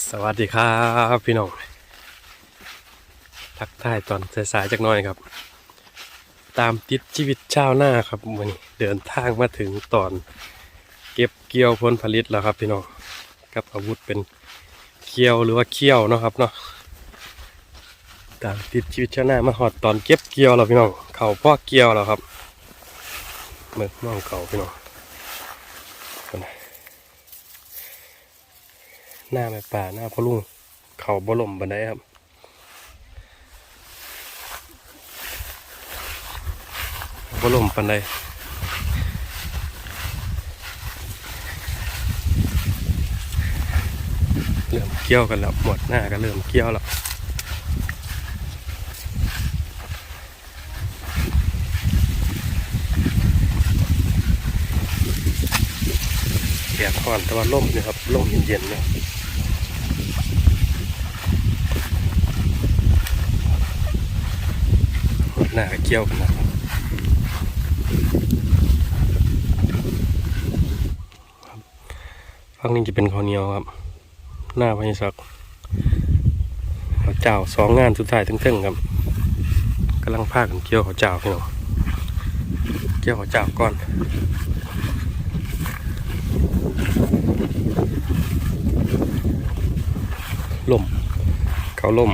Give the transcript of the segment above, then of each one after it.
สวัสดีครับพี่น้องทักทายตอนสายๆจากน้อยครับ ตามติดชีวิตชาวนาครับวันนี้เดินทางมาถึงตอน เก็บเกี่ยวผลผลิตแล้วครับพี่น้องกับอาวุธเป็นเคียวหรือว่าเคี้ยวเนาะครับเนาะตามติดชีวิตชาวนามาหอดตอนเก็บเกี่ยวแล้วพี่น้องเขาพ่อเกี่ยวแล้วครับเมื่อมองเขาพี่น้อง หน้าแม่ป่าหน้าพ่อลุงเขาบ่ลมบันไดครับบ่ลมปันไดเริ่มเกี่ยวกันแล้วหมดหน้าก็เริ่มเกี่ยวแล้วแดดอ่อนแต่ว่าล่มนี่ครับล่มเย็นๆเนา หน้าเกี่ยวกันนะครับฝั่งนี้จะเป็นข้าวเหนียวครับ หน้าพญศักดิ์ข้าวเจ้าสองงานสุดท้ายทึ่งๆครับกำลังพากันเกี่ยวข้าวเจ้าพี่น้องเกี่ยวข้าวเจ้าก่อนล่มเขาล่ม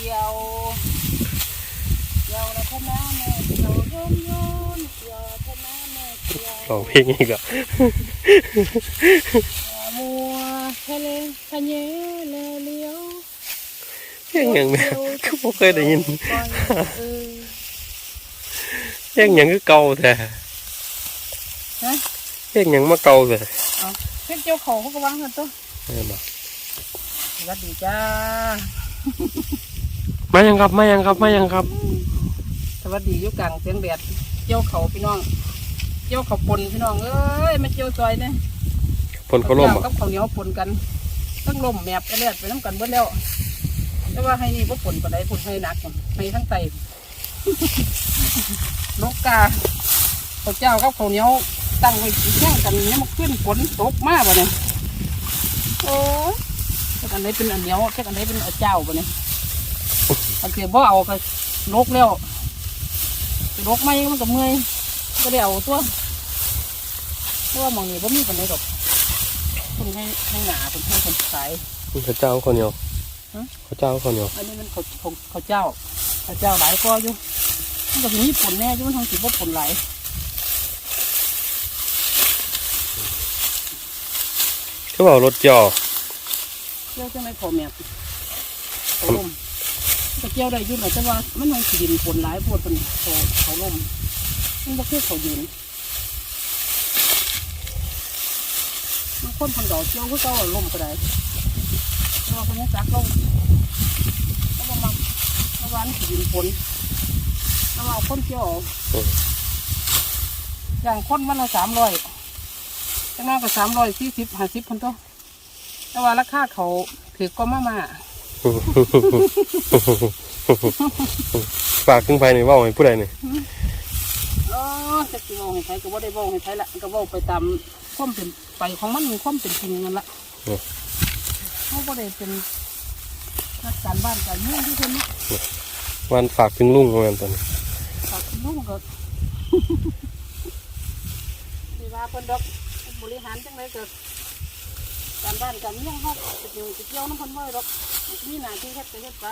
นะแม่เกี่ยวเกี่ยวแล้วก็นะแม่เกี่ยวโยนโยนเกี่ยวแล้วก็นะแม่เกี่ยวร้องเพลงอีกอะ มัวทะเลทะเยแลเลี้ยวเพลงอย่างเนี้ยก็บ่เคยได้ยินปล่อยเออเพลงอย่างคือเก่าแต่ฮะเพลงอย่างมาเก่าแต่เอาเพื่อนเจ้าของเขาก็วางกันตัวเออมาสวัสดีจ้ามายังครับมายังครับมายังครับ สวัสดีอยู่กลางเสียงแดดเจ้าเขาพี่น้องเจ้าเขาปนพี่น้องเอ้ยมาเจ้าซอยเนี่ยผลเขาล่มข้วอะกับข้าวเหนียวปนกันทั้งลมแมบไปเลียดไปน้ำกันเบิดแล้วแต่ว่าให้นี่พ่ปนปานใดปนให้หนักให้ทั้งไตนกกาข้าวเจ้ากับข้าวเหนียวตั้งไว้แย่งกันเนี่ยมันขึ้นฝนตกมากบ่เนี่ยโอ้ยแค่อันไหนเป็นอันเหนียวแค่อันไหนเป็นอันเจ้าบ่เนี่ย อันเสียบ่เอาก็นกแล้วนกไม่มันก็เมื่อยก็ได้เอาตัวเพราะว่าหมองนี้บ่มีปานใดดอกคนให้ให้หนาคนให้คนขายข้าวเจ้าข้าวเหนียวฮะข้าวเจ้าข้าวเหนียวอันนี้มันเขาเขาเขาเจ้าเขาเจ้าหลายก็อยู่มันก็สิมีผลแน่อยู่มันทำสิบ่ผลหลายเขาบอกรถจอเกี่ยวจังไรพอแม่ เขาลมก็เกี่ยวได้ยู่หน่อยแต่ว่ามันมันสิดินผลหลายโพดเป็นเขาเขาลมมันบ่คือเขาดินบางคนคนดอกเกี่ยวก็เจ้าลมก็ได้แต่ว่าคนนี้จักลมแล้วก็มาเมื่อวานสิดินผลแล้วเอาคนเกี่ยวอาอย่างคนวันละสามร้อยจังนั้นก็สามร้อยสี่สิบห้าสิบพันตัวแต่ว่าราคาเขาถือก็มามา ฝากถึงภายในว่าให้ผู้ใดนี่เออจะกี่โมงให้ใครก็บ่ได้บอกให้ใครละก็บอกไปตามความเป็นไปของมันความเป็นจริงนั่นละเขาบ่ได้เป็นนักการบ้านการเมืองที่เพิ่นเนาะวันฝากถึงลุงประมาณตอนนี้ฝากลูกก็ที่ว่าเพิ่นดอกบริหารจังไดเกิด การบ้านการเมืองเฮาจะอยู่จะเกี่ยวน้ำเพิ่นบ่ได้ดอกมีหน้าที่เฮ็ดก็เฮ็ดไป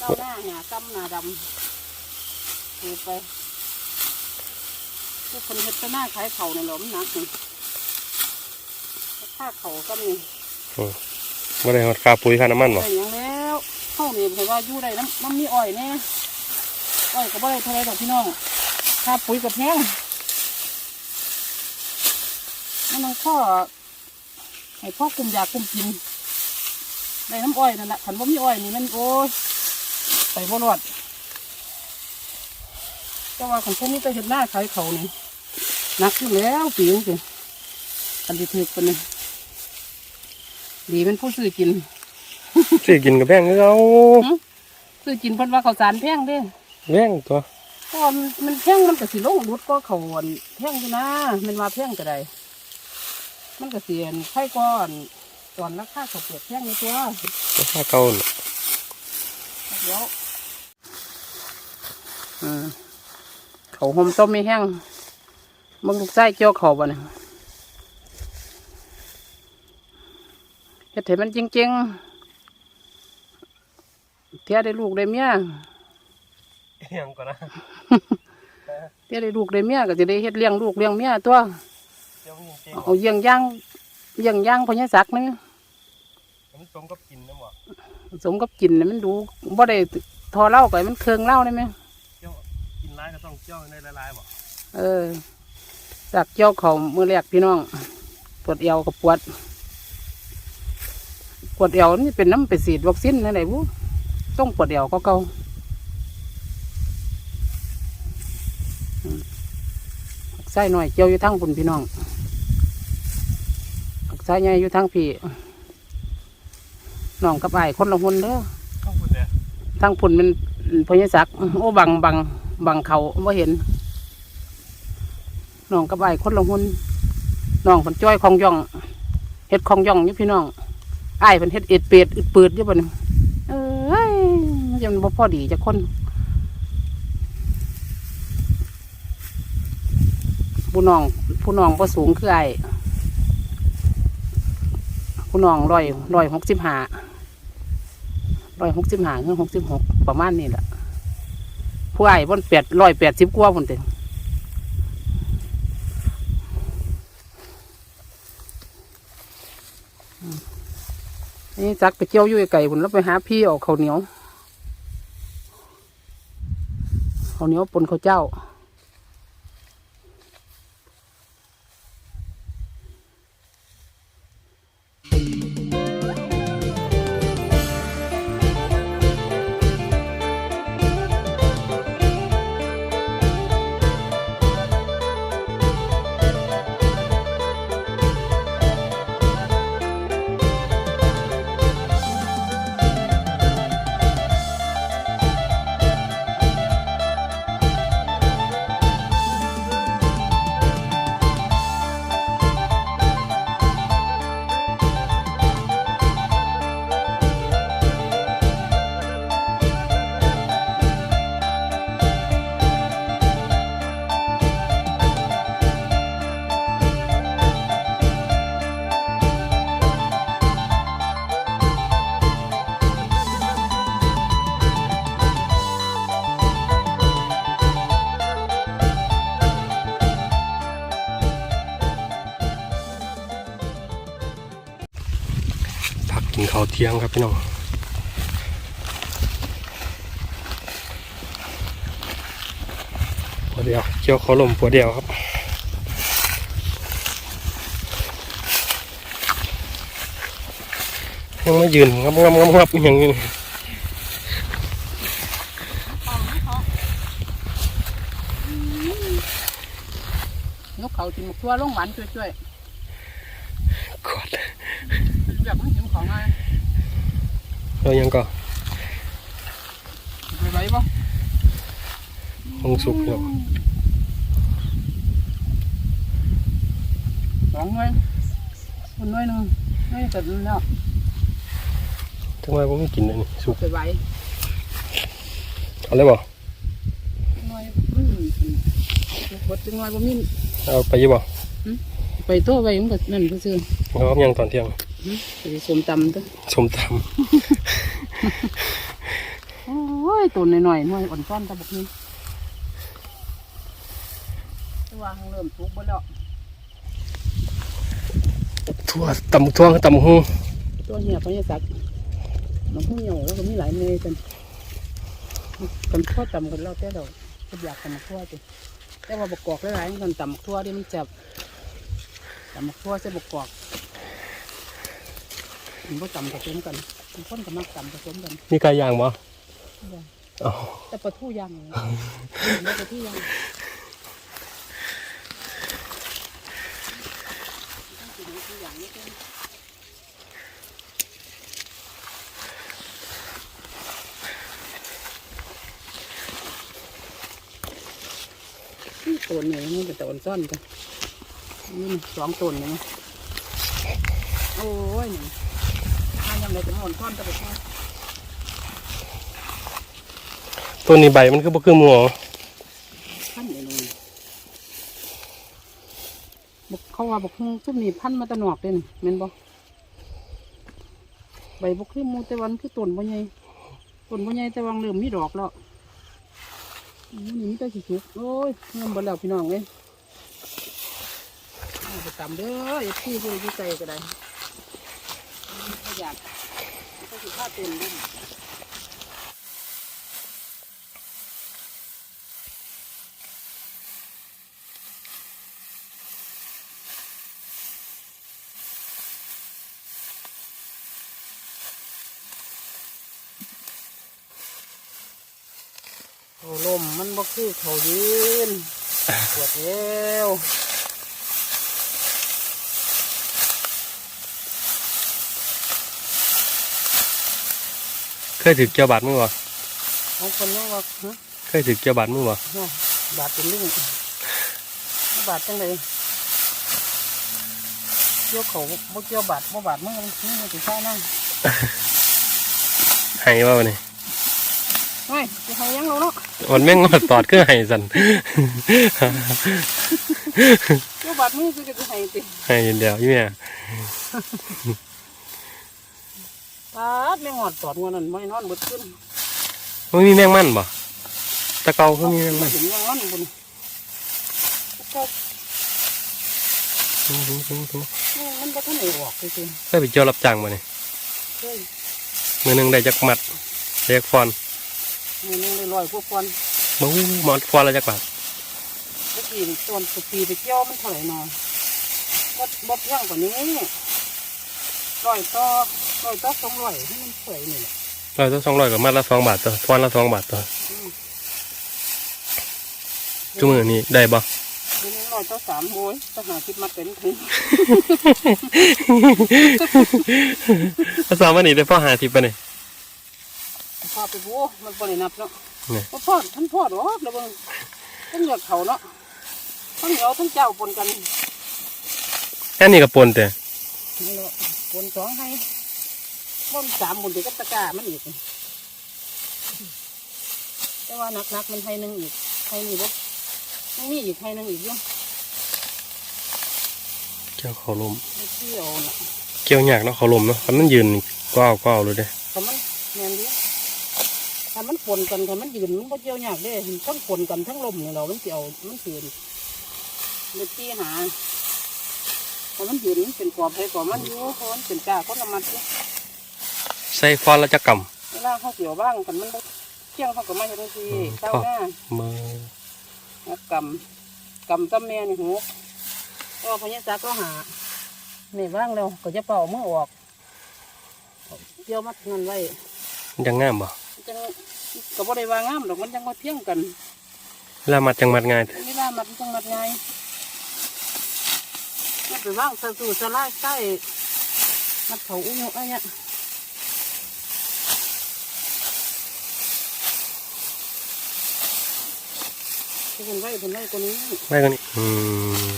ก้าวหน้าหน้ากำหน้าดำดูไปทุกคนเฮ็ดแต่หน้าขายเขาเนี่ยหรอมันหนักนี่ค่าเขาก็มีไม่ได้หดค่าปุ๋ยค่าน้ำมันบ่ได้หยังแล้วเข้านี่เห็นว่าอยู่ได้น้ำมันมีอ้อยแน่อ้อยก็บ่ได้เท่าไรดอกพี่น้องค่าปุ๋ยกับแพงมันต้องข้อ ให้พ่อกลุ่มอยากกลุ่มกินได้น้ำอ้อยนั่นแหละขันว่ามีอ้อยนี่มันโอ้ยไปบ่รอดแต่ว่าของพวกนี้ไปเห็นหน้าขายเขานี่หนักอยู่แล้วปีนึงสิอันที่ถือคนนี้ดีเป็นผู้ซื้อกินซื้อกินกับแพงคือเอาซื้อกินเพิ่นว่าเขาวสารแพงเด้แพงตัวเพราะว่ามันมันแพงมันก็สิลงรุดก็เขาวอั่นแพงอยู่นะมันว่าแพงก็ได้ มันก็เสียนไข่ก้อนตอนราคาเขาวเปลือกแพงในตัวราคาเก่าน่ะเดี๋ยวอืมเขาวหอมต้มไม่แห้งมึงลูกไส้เกี่ยวเขาบ่เนี่ยเฮ็ดให้มันจริงๆเทียได้ลูกได้เมียยังก่อนนะเตี้ยได้ลูกได้เมียก็จะได้เฮ็ดเลี้ยงลูกเลี้ยงเมียตัว เดี๋ยวจริงเอาเยี่ยงย่างเยี่ยงย่างพญาศักดิ์นี่ๆมันสมกับกินนะบ่สมกับกินนี่มันดูบ่ได้ทอเหล้าก็ให้มันเคืองเหล้าได้ไหมเกี่ยวกินร้ายก็ต้องเกี่ยวในละลายบ่เออจากเจ้าเขามือแรกพี่น้องปวดเอวกับปวดปวดเอวนี่เป็นน้ำไปฉีดวัคซีนอะไรบุต้องปวดเอวก็เก่าอืม ไส้หน่อยเจียวอยู่ทั้งคุณพี่น้องไส้ใหญ่อยู่ทั้งพี่น้องกับไอ้ายคนละคนเด้อเข้าคุณเนี่ยทั้งพุ่นมันพญาศักดิ์โอ้บังบังบังเขาว่าเห็นน้องกับไอ้ายคนละหุ่นน้องเพันจ้อยของย่องเฮ็ดของย่องอยู่พี่น้องไอ้ายเพันเฮ็ดเอ็ดเป็ดอึดปืดอยู่บ่นี่เอ้ยมันจะมันบ่พอดีจะคน ผู้น้อง ผู้น้องบ่สูงคือไอ้ผู้น้องร้อยร้อยหกสิบห้าร้อยหกสิบห้าถึงหกสิบหกประมาณนี้แหละผู้ใหญ่บนแปดร้อยแปดสิบกว่าบนเต็มนี่จักไปเกี่ยวยู่ไก่บนแล้วไปหาพี่เอาข้าวเหนียวข้าวเหนียวปนข้าวเจ้า เดี่ยงครับพี่น้องปวดเดียวเกี่ยวเขาลมปวดเดียวครับยังไม่ยืนงับงับงับงับอย่างนี้นกเขากินหมกทั่วลงหวานช่วยกด ๆอยากมันกินของไง เรายังก็ไปไหวปะคงสุกอยู่สองหน่วยคนหน่วยหนึ่งไม่เสร็จแล้วทำไมผมไม่กินอันนี้สุก ไปไหวเอาเลยบ่หน่วยมันกดจังหน่วยบ่มีเอาไปอยี่บ่ไปโตัวไปมันก็นั่นก็ซื้อเขายังตอนเที่ยงหึไปสมตำตัวสมตโอ้ยตัวหน่อยๆหน่อยอ่อนซ้อนตะบกนี้วางเริ่มทุกข์บ่แล้วำทั่วตำทั่วตำหูตัวเหี่ยพญาศักดิ์น้องผู้เหี่ยวแล้วก็มีหลายเมย์กันกันทั่วต่ำกันแล้วแต่เราก็อยากกันทั่วติแต่ว่าบกกอกหลายๆกันต่ำทั่วดิมันจับต่ำทั่วใส่บกกอก มันก็ต่ำผสมกันบางคนก็มักต่ำผสมกันมีไก่ย่างบ่อ๋อแต่ปลาทูย่างเนี่ยไม่ปลาทูย่างนี่ตัวนี้มันเป็นตัวอ่อนซ่อนกันนี่สองตัวนี่โอ้ยนี่ ถ้ายังไงจะอ่อนซ่อนตะไปแค่ตัวนี้ใบมันคือบ่คือหมูพันเลยเลยบอกเขาว่าบอกซุ่มนี่พันมาตะหนอกเลยนี่แม่นบ่ใบบกคือหมูแต่วันคือต้นบ่ใหญ่ต้นบ่ใหญ่แต่วังเริ่มมีดอกแล้วอืมนี่มีแต่สิสุกโอ้ยเงินบ่แล้วพี่น้องเอ้ยเอาไปตำเด้อไอ้พี่ที่อยู่ไกลก็ได้ถ้าอยากก็ สิผ้าเต้นด้วยลมมันบ่คือเขายืนปวดเอว เคยถือเกี่ยวบาดมือบ่บางคนยังว่าฮะเคยถือเกี่ยวบาดมือบ่ฮะบาดเป็นลิงบาดจังไดเกี่ยวเขาบ่เกี่ยวบาดบ่บาดมึงมันมันสิใช่นั่งให้ว่าวันนี้เฮ้ยสิให้ยังเราเนาะวันแม่งมาตอดคือให้สันเกี่ยวบาดมึงคือจะให้ติให้เดียวอีแม่ บาดแม่งอดตอดงวนนั่นไม่นอนเบิดขึ้นมันมีแมงมันบ่ตะเกาก็มีแมงมันเห็นยังมันบุญก็ทุทุทุทุมันก็ท่านไอ้ออกจริงเคยไปเกี่ยวรับจ้างบ่นี่ๆเฮ้ยมือหนึงได้จักมัดได้จักฟอนมันยังได้ลอยพวกควันบ่ฮู้หมอดฟอนละจักบาทเมื่อกี้นี่ต้นสุปีไปเกี่ยวมันเท่าไหร่นอนก็บ่เพียงกว่านี้ร้อยต่อ ร้อยต่อสองร้อยที่มันสวยนี่แหละร้อยตัวสองร้อยกับมัดละสองบาทตัวฟอนละสองบาทตัวจุมือนี้ได้บ่ทีนี้ร้อยต่อสามโอ้ยจะหาคิดมาเป็นถึงภาษาวันนี้ได้พ่อหาทิปปะนี่พอไปบูมันบรินับเนาะนี่บ่พอดท่านพอดหรอกแล้วเบิ่งท่านเหลือกเขาเนาะทั้งเหนียวทั้งเจ้าปนกันแค่นี้ก็ปนแต่นี่แหละปนสองให้ บ่มสามบุญเดียวกับตะกร้ามันอีก แต่ว่านักๆมันให้หนึ่งอีกให้นี่บ่ยังมีอีกให้หนึ่งอีกอยู่เกี่ยวเขาลม ไม่เที่ยวน่ะเกี่ยวยากเนาะเขาลมเนาะคันมันยืนกว้าวกว้าวเลยเด้ถ้ามันแม่นดิถ้ามันปนกันถ้ามันยืนมันก็เกี่ยวยากเด้ทั้งปนกันทั้งลมเนี่ยเรามันเกี่ยวมันยืนเลยตีหาถ้ามันยืนมันเป็นกรอบให้กรอบมันอยู่เพราะมันเป็นกาคนละมัดเนี่ย ใส่ฟอนละจักกเวลาเขาเกี่ยวบ้างกันมันบ่เที่ยงเขาก็มาอย่างทีเต้าหน้าำมือแล้วกำกำต้มแม่นี่หูก็พญาจักก็หานี่ว่างแล้วก็จะเป่ามือออกเกี่ยวมัดเงินไว้มันยังงามบ่จังก็บ่ได้ว่างามดอกมันจังมาเที่ยงกันเวลามัดจังมัดง่ายเวลามัดมันจังมัดไงมันไปว่างสสู่สลายใต้มัดเขาอุ้ยอะไรเนี่ย เป็นไว้เป็นไว้ตัวนี้ไม่กันนี่อืม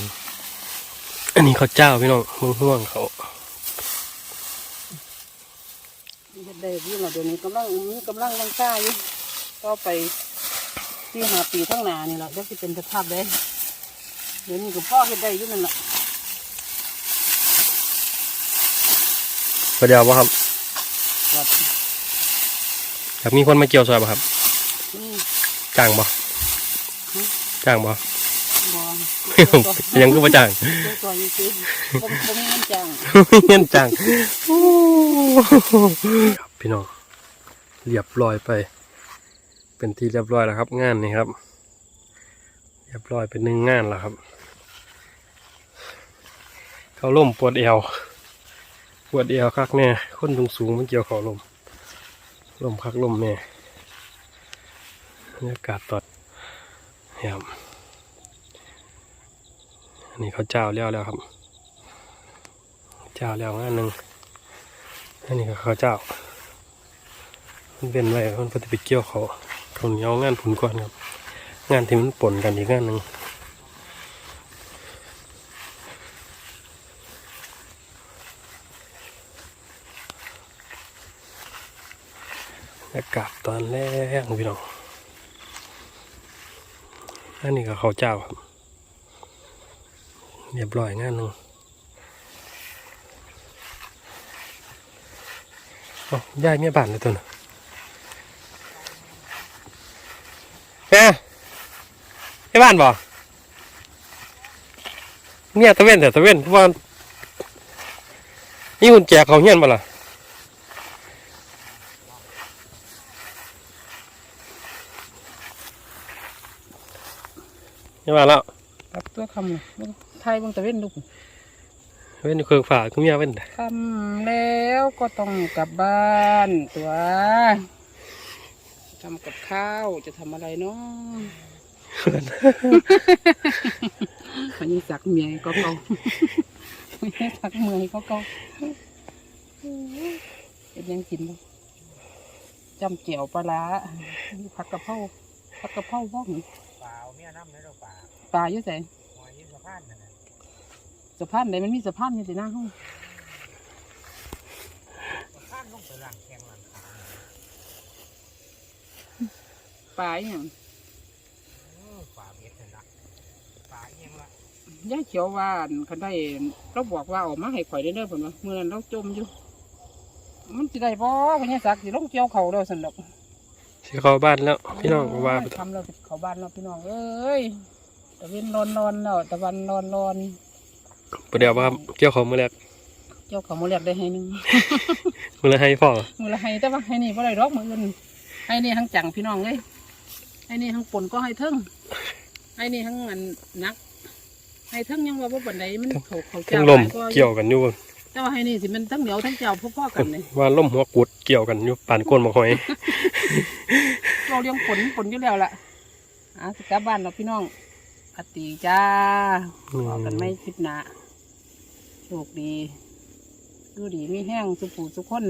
อันนี้เขาวเจ้าพี่น้องมึงห่วงเขาเฮ็ดได้ยี่เราเดี๋ยวนี้กำลังมีกำลังวังซ่าอยู่ก็ไปที่หาปีทั้งหนานี่แหละเดี๋ยวจะเป็นสภาพได้เดี๋ยวนี้ก็พ่อเฮ็ดได้อยู่นั่นแหละประเดี๋ยวบ่ครับกดอยากมีคนมาเกี่ยวซอยบ่ครับนี่จ้างบ่หือ จ้างบ่บ่ยังคือบ่จ้างเจ้าตัวอยู่ซิผมผมมีเงินจ้างเงินจ้างครับพี่น้องเรียบร้อยไป เป็นที่เรียบร้อยแล้วครับ งานนี้ครับ เรียบร้อยเป็นหนึ่งงานแล้วครับ เขาล่มปวดเอวปวดเอวคักแน่คนสูงสูงๆมันเกี่ยวเขาลมลมคักลมแน่บรรยากาศตอด ครับอันนี้เขาเจ้าแล้วแล้วครับ เจ้าแล้วงานหนึ่งอันนี้ก็เขาเจ้ามันเป็นไรมันก็จะไปเกี่ยวเขาเขาเหนียวงานผุนก่อนครับ งานที่มันปนกันอีกงานหนึ่งอากาศตอนแรกพี่น้อง อันนี้ก็เขาเจ้าครับเรียบร้อยงานหนึ่งอ๋อยายเมียบ้านเลยตัวน่ะแม่เมียบ้านบ่เมียตะเวนแต่ตะเวนว่านี่คุณแจกเขาเฮียนบ่ล่ะ เมียบ้านแล้วกับตัวคำเลยไทยเบางตะเว้นลูกเว้นอยู่เครื่องฝาคุณเมียเว้นแต่คำแล้วก็ต้องกลับบ้านตัวทำกับข้าวจะทำอะไรเนาะมันยังสักเมียก็เก่ามันยังสักเมื่อยก็เก่าเป็นยังกินบ่จำเจียวปลาร้าผักกะเพราผักกะเพราบ้องป่าเอาเมียน้ำในเราป่า ปลาอยู่ไสหอยยี่สะพานนั่นน่ะสะพานไหนมันมีสะพานอยู่ที่หน้าห้องสะพานลงไปหลังแข้งหลังขาปลาอหย่างเออป่าเบ็ดนั่นละป่าเอียงละย่าเขียวว่าอั่นคันได้เราบอกว่าเออกมาให้ข่อยได้เด้อเพิ่นว่าเมื่อนั้นเราจมอยู่ มันสิได้บ่พญาศักดิ์สิลงเกี่ยวเขาแล้วซั่นดอกสิเข้าบ้านแล้วพี่น้องก็ว่าไปทำแล้วเขาบ้านแล้วพี่น้องเอ้ย ตะเวนนอนนอนแล้วตะวันนอนนอนประเดี๋ยวว่าเกี่ยวเขาเมื่อแรกเกี่ยวเขามาเรียกได้ให้หนึงเมื่อไรให้พ่อมือละให้แต่ว่าให้นี่บ่ได้ดอกมืออื่นให้นี่ทั้งจังพี่น้องเอ้ยให้นี่ทั้งปนก็ให้เทิงให้นี่ทั้งอันนักให้เทิงยังว่าบ่ปานใดมันเขาเขาทั้เจ้างลมหาว่าเกี่ยวกันอยู่แต่ว่าให้นี่สิมันทั้งเหนียวทั้งเจ้าพ่อๆกันเลยว่าล่มหัวกุดเกี่ยวกันอยู่ปานก้นมาหอยเราเลี้ยงผลผลอยู่แล้วล่ะอะสิกลับบ้านเราพี่น้อง อติจ้าอืมบอกกันไม่คิดหนาโชคดี ดูดีมีแห้งสุปูสุกคน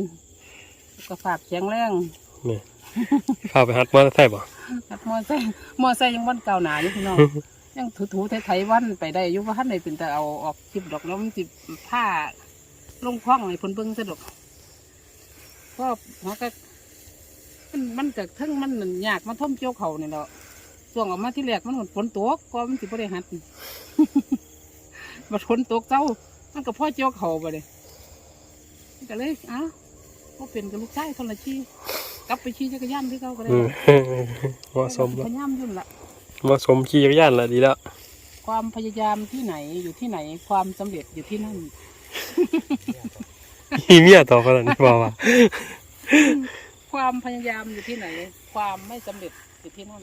สุขภาพแข็งแรงนี่พาไปหัดมอเตอร์ไซค์บ่หัดมอไซค์มอไซค์ยังวันเก่าหนาอยู่พี่น้องยังถูๆไถๆวันไปได้อยู่ว่าท่านไหนเป็นแต่เอาออกคลิปดอกแล้วมันสิผ้าลงคล้องให้เพ้นเบิ้งสะดอกก็หัวก็มันมันจากทั้งมันนั่นยากมันท่อมเกี่ยวเขาเนี่ยแหละ ส่วงออกมาที่แรกมันฝนตกก็มันสิบ่ได้หัดบัดฝนตกเจ้า มันก็พ่อเกี่ยวเขาไปเลยมันก็เลยเอ้าก็เป็นกับลูกชายคนละชีกลับไปขี่จักรยานที่เขาก็ได้อืมเหมาะสมพแล้วยายามยุ่นละเหมาะสมขี่จักรยานละดีแล้วความพยายามที่ไหนอยู่ที่ไหน ความสำเร็จอยู่ที่นั่นมีเมียต่อขนาดนี้บ่ว่าความพยายามอยู่ที่ไหน ความไม่สำเร็จอยู่ที่นั่น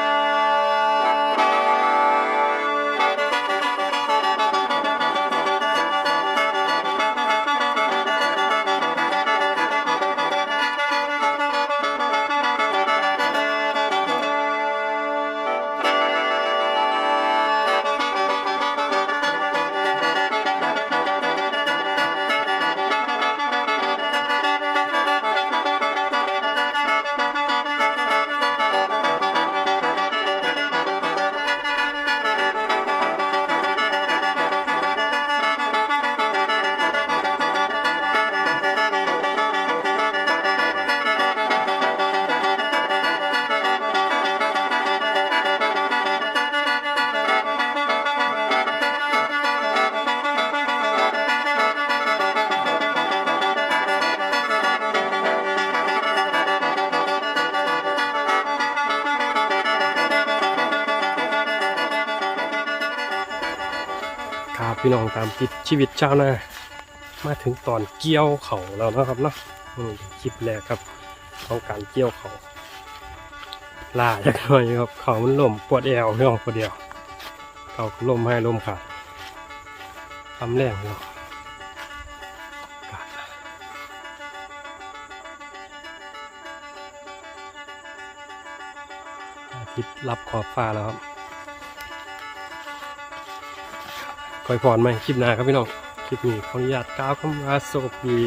พี่น้องตามติดชีวิตชาวนามาถึงตอนเกี่ยวเขาแล้วนะครับเนาะคลิปแรกครับของการเกี่ยวเขาล่าจักหน่อยครับเขามันล่มปวดแอวพี่น้องปวดเดียวเขาล่มให้ล่มขาดทำแรงเนาะอาทิตรับขอบฟ้าแล้วครับ อยพรไหมคลิปหน้าครับพี่น้อง คลิปนี้ขออนุญาตกล่าวคำว่าสวัสดี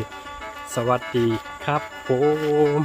สวัสดีครับผม